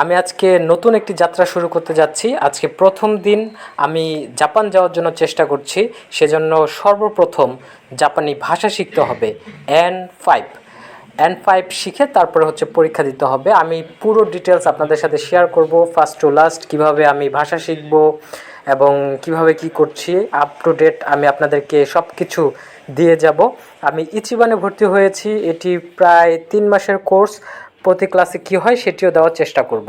আমি আজকে নতুন একটি যাত্রা শুরু করতে যাচ্ছি। আজকে প্রথম দিন আমি জাপান যাওয়ার জন্য চেষ্টা করছি। সেজন্য সর্বপ্রথম জাপানি ভাষা শিখতে হবে এন ফাইভ এন ফাইভ শিখে তারপরে হচ্ছে পরীক্ষা দিতে হবে। আমি পুরো ডিটেলস আপনাদের সাথে শেয়ার করব ফার্স্ট টু লাস্ট কীভাবে আমি ভাষা শিখব এবং কীভাবে কি করছি। আপ টু ডেট আমি আপনাদেরকে সব কিছু দিয়ে যাব। আমি ইচিবানে ভর্তি হয়েছি, এটি প্রায় তিন মাসের কোর্স প্রতি ক্লাসে কি হয় সেটিও দেওয়ার চেষ্টা করব।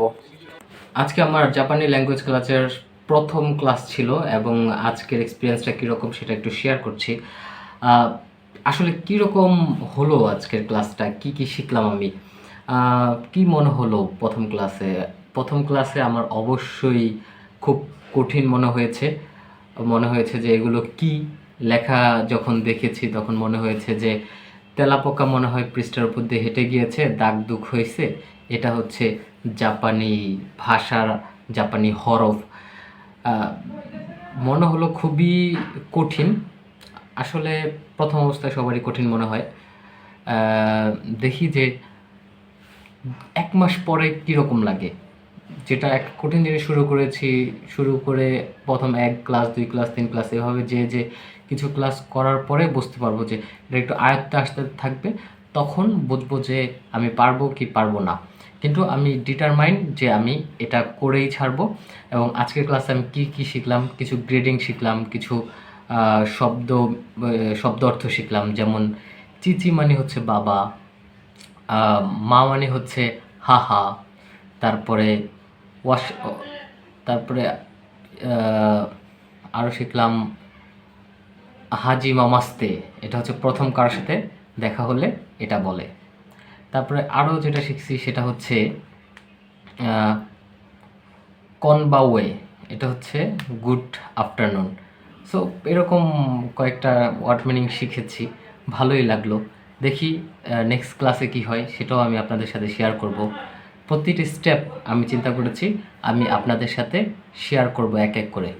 আজকে আমার জাপানি ল্যাঙ্গুয়েজ ক্লাসের প্রথম ক্লাস ছিল এবং আজকের এক্সপিরিয়েন্সটা কীরকম সেটা একটু শেয়ার করছি। আসলে কীরকম হলো আজকের ক্লাসটা কি কি শিখলাম আমি? কি মনে হলো প্রথম ক্লাসে প্রথম ক্লাসে আমার অবশ্যই খুব কঠিন মনে হয়েছে। মনে হয়েছে যে এগুলো কি? লেখা যখন দেখেছি তখন মনে হয়েছে যে তেলাপোকা মনে হয় পৃষ্ঠার উপর দিয়ে হেঁটে গিয়েছে, দাগ দুঃখ হয়েছে। এটা হচ্ছে জাপানি ভাষার, জাপানি হরফ। মনে হলো খুবই কঠিন। আসলে প্রথম অবস্থায় সবারই কঠিন মনে হয়। দেখি যে এক মাস পরে কীরকম লাগে। যেটা এক কঠিন জিনিস শুরু করেছি, শুরু করে প্রথম এক ক্লাস, দুই ক্লাস, তিন ক্লাস, এভাবে যে যে কিছু ক্লাস করার পরে বুঝতে পারব যে এটা একটু আয়ত্তে আসতে থাকবে, তখন বুঝব যে আমি পারব কি পারব না। কিন্তু আমি ডিটারমাইন্ড যে আমি এটা করেই ছাড়বো এবং আজকের ক্লাসে আমি কি কি শিখলাম, কিছু গ্রেডিং শিখলাম, কিছু শব্দ শব্দ অর্থ শিখলাম, যেমন চিচি মানে হচ্ছে বাবা মা মানে হচ্ছে হাহা, তারপরে ওয়াশ তারপরে আরও শিখলাম হাজি মামাস্তে, এটা হচ্ছে প্রথম কারোর সাথে দেখা হলে এটা বলে। তারপরে আরও যেটা শিখছি সেটা হচ্ছে কনবাওয়ে, এটা হচ্ছে গুড আফটারনুন। সো এরকম কয়েকটা ওয়ার্ড মিনিং শিখেছি, ভালোই লাগল। দেখি নেক্সট ক্লাসে কি হয়, সেটাও আমি আপনাদের সাথে শেয়ার করব। প্রতিটি স্টেপ আমি চিন্তা করেছি, আমি আপনাদের সাথে শেয়ার করব এক এক করে।